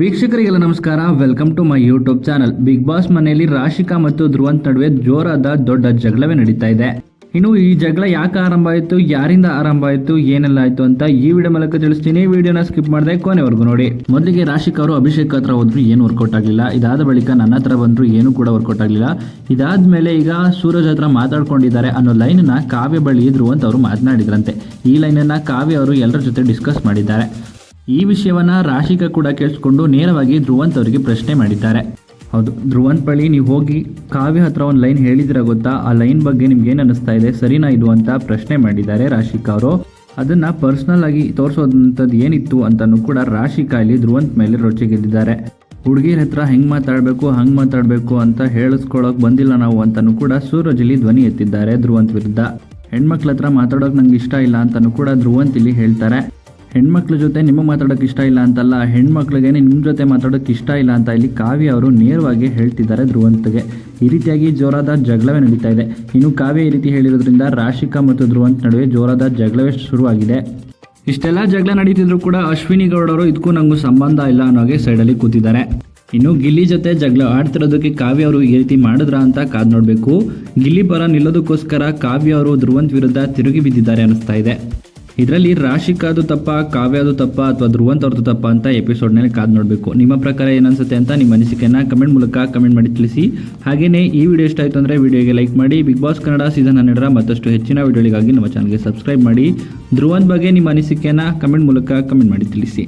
ವೀಕ್ಷಕರಿಗೆಲ್ಲ ನಮಸ್ಕಾರ. Welcome to my YouTube channel Bigg Boss ಮನೆಯಲ್ಲಿ ರಾಶಿಕಾ ಮತ್ತು ಧ್ರುವಂತ್ ನಡುವೆ ಜೋರಾದ ದೊಡ್ಡ ಜಗಳವೇ ನಡೀತಾ ಇದೆ. ಇನ್ನು ಈ ಜಗಳ ಯಾಕೆ ಆರಂಭ ಆಯಿತು, ಯಾರಿಂದ ಆರಂಭ ಆಯಿತು, ಏನೆಲ್ಲ ಆಯಿತು ಅಂತ ಈ ವಿಡಿಯೋ ಮೂಲಕ ತಿಳಿಸ್ತೀನಿ. ವಿಡಿಯೋನ ಸ್ಕಿಪ್ ಮಾಡದೆ ಕೊನೆವರೆಗೂ ನೋಡಿ. ಮೊದಲಿಗೆ ರಾಶಿಕಾ ಅವರು ಅಭಿಷೇಕ್ ಹತ್ರ ಹೋದ್ರು, ಏನು ವರ್ಕೌಟ್ ಆಗಲಿಲ್ಲ. ಇದಾದ ಬಳಿಕ ನನ್ನ ಹತ್ರ ಬಂದ್ರು, ಏನು ಕೂಡ ವರ್ಕೌಟ್ ಆಗಲಿಲ್ಲ. ಇದಾದ್ಮೇಲೆ ಈಗ ಸೂರಜ್ ಹತ್ರ ಮಾತಾಡ್ಕೊಂಡಿದ್ದಾರೆ ಅನ್ನೋ ಲೈನನ್ನ ಕಾವ್ಯ ಬಳಿ ಇದ್ರು ಅಂತ ಅವರು ಮಾತನಾಡಿದ್ರಂತೆ. ಈ ಲೈನನ್ನ ಕಾವ್ಯ ಅವರು ಎಲ್ಲರ ಜೊತೆ ಡಿಸ್ಕಸ್ ಮಾಡಿದ್ದಾರೆ. ಈ ವಿಷಯವನ್ನ ರಾಶಿಕಾ ಕೂಡ ಕೇಳಿಸ್ಕೊಂಡು ನೇರವಾಗಿ ಧ್ರುವಂತ್ ಅವರಿಗೆ ಪ್ರಶ್ನೆ ಮಾಡಿದ್ದಾರೆ. ಹೌದು ಧ್ರುವಂತ್ ಬಳಿ ನೀವು ಹೋಗಿ ಕಾವ್ಯ ಹತ್ರ ಒಂದು ಲೈನ್ ಹೇಳಿದಿರ ಗೊತ್ತಾ? ಆ ಲೈನ್ ಬಗ್ಗೆ ನಿಮ್ಗೆ ಏನು ಅನಿಸ್ತಾ ಇದೆ? ಸರಿನಾ ಇದು ಅಂತ ಪ್ರಶ್ನೆ ಮಾಡಿದ್ದಾರೆ ರಾಶಿಕಾ ಅವರು. ಅದನ್ನ ಪರ್ಸನಲ್ ಆಗಿ ತೋರಿಸೋದಂಥದ್ದು ಏನಿತ್ತು ಅಂತಲೂ ಕೂಡ ರಾಶಿಕ ಇಲ್ಲಿ ಧ್ರುವಂತ್ ಮೇಲೆ ರೊಚ್ಚಿಗೆದ್ದಿದ್ದಾರೆ ಹುಡುಗಿರ ಹತ್ರ ಹೆಂಗ್ ಮಾತಾಡಬೇಕು, ಹಂಗ್ ಮಾತಾಡಬೇಕು ಅಂತ ಹೇಳಿಸ್ಕೊಳಕ್ ಬಂದಿಲ್ಲ ನಾವು ಅಂತಲೂ ಕೂಡ ಸೂರಜ್ ಇಲ್ಲಿ ಧ್ವನಿ ಎತ್ತಿದ್ದಾರೆ ಧ್ರುವಂತ್ ವಿರುದ್ಧ. ಹೆಣ್ಮಕ್ಳ ಹತ್ರ ಮಾತಾಡೋಕೆ ನಂಗೆ ಇಷ್ಟ ಇಲ್ಲ ಅಂತಲೂ ಕೂಡ ಧ್ರುವಂತ್ ಇಲ್ಲಿ ಹೇಳ್ತಾರೆ. ಹೆಣ್ಮಕ್ಳ ಜೊತೆ ನಿಮಗೆ ಮಾತಾಡೋಕೆ ಇಷ್ಟ ಇಲ್ಲ ಅಂತಲ್ಲ ಹೆಣ್ಮಕ್ಳಿಗೆ ನಿಮ್ಮ ಜೊತೆ ಮಾತಾಡೋಕೆ ಇಷ್ಟ ಇಲ್ಲ ಅಂತ ಇಲ್ಲಿ ಕಾವ್ಯ ಅವರು ನೇರವಾಗಿ ಹೇಳ್ತಿದ್ದಾರೆ ಧ್ರುವಂತ್ಗೆ. ಈ ರೀತಿಯಾಗಿ ಜೋರಾದ ಜಗಳವೇ ನಡೀತಾ ಇದೆ. ಇನ್ನು ಕಾವ್ಯ ಈ ರೀತಿ ಹೇಳಿರೋದ್ರಿಂದ ರಾಶಿಕಾ ಮತ್ತು ಧ್ರುವಂತ್ ನಡುವೆ ಜೋರಾದ ಜಗಳವೇ ಶುರುವಾಗಿದೆ. ಇಷ್ಟೆಲ್ಲ ಜಗಳ ನಡೀತಿದ್ರು ಕೂಡ ಅಶ್ವಿನಿ ಗೌಡರು ಇದಕ್ಕೂ ನಂಗೂ ಸಂಬಂಧ ಇಲ್ಲ ಅನ್ನೋಗೆ ಸೈಡಲ್ಲಿ ಕೂತಿದ್ದಾರೆ. ಇನ್ನು ಗಿಲ್ಲಿ ಜೊತೆ ಜಗಳ ಆಡ್ತಿರೋದಕ್ಕೆ ಕಾವ್ಯ ಅವರು ಈ ರೀತಿ ಮಾಡಿದ್ರ ಅಂತ ಕಾದ್ ನೋಡಬೇಕು. ಗಿಲ್ಲಿ ಪರ ನಿಲ್ಲೋದಕ್ಕೋಸ್ಕರ ಕಾವ್ಯ ಅವರು ಧ್ರುವಂತ್ ವಿರುದ್ಧ ತಿರುಗಿ ಬಿದ್ದಿದ್ದಾರೆ ಅನಿಸ್ತಾ ಇದೆ. ಇದರಲ್ಲಿ ರಾಶಿಕಾದು ತಪ್ಪ, ಕಾವ್ಯದು ತಪ್ಪ ಅಥವಾ ಧ್ರುವಂತ ಅವ್ರದ್ದು ತಪ್ಪ ಅಂತ ಎಪಿಸೋಡ್ನಲ್ಲಿ ಕಾದು ನೋಡಬೇಕು. ನಿಮ್ಮ ಪ್ರಕಾರ ಏನನ್ಸುತ್ತೆ ಅಂತ ನಿಮ್ಮ ಅನಿಸಿಕೆಯನ್ನು ಕಮೆಂಟ್ ಮೂಲಕ ಕಮೆಂಟ್ ಮಾಡಿ ತಿಳಿಸಿ. ಹಾಗೆಯೇ ಈ ವಿಡಿಯೋ ಇಷ್ಟ ಆಯಿತು ಅಂದರೆ ವಿಡಿಯೋಗೆ ಲೈಕ್ ಮಾಡಿ. ಬಿಗ್ ಬಾಸ್ ಕನ್ನಡ ಸೀಸನ್ ಹನ್ನೆರಡರ ಮತ್ತಷ್ಟು ಹೆಚ್ಚಿನ ವಿಡಿಯೋಗಳಿಗಾಗಿ ನಮ್ಮ ಚಾನಲ್ಗೆ ಸಬ್ಸ್ಕ್ರೈಬ್ ಮಾಡಿ. ಧ್ರುವಂತ ಬಗ್ಗೆ ನಿಮ್ಮ ಅನಿಸಿಕೆಯನ್ನು ಕಮೆಂಟ್ ಮೂಲಕ ಕಮೆಂಟ್ ಮಾಡಿ ತಿಳಿಸಿ.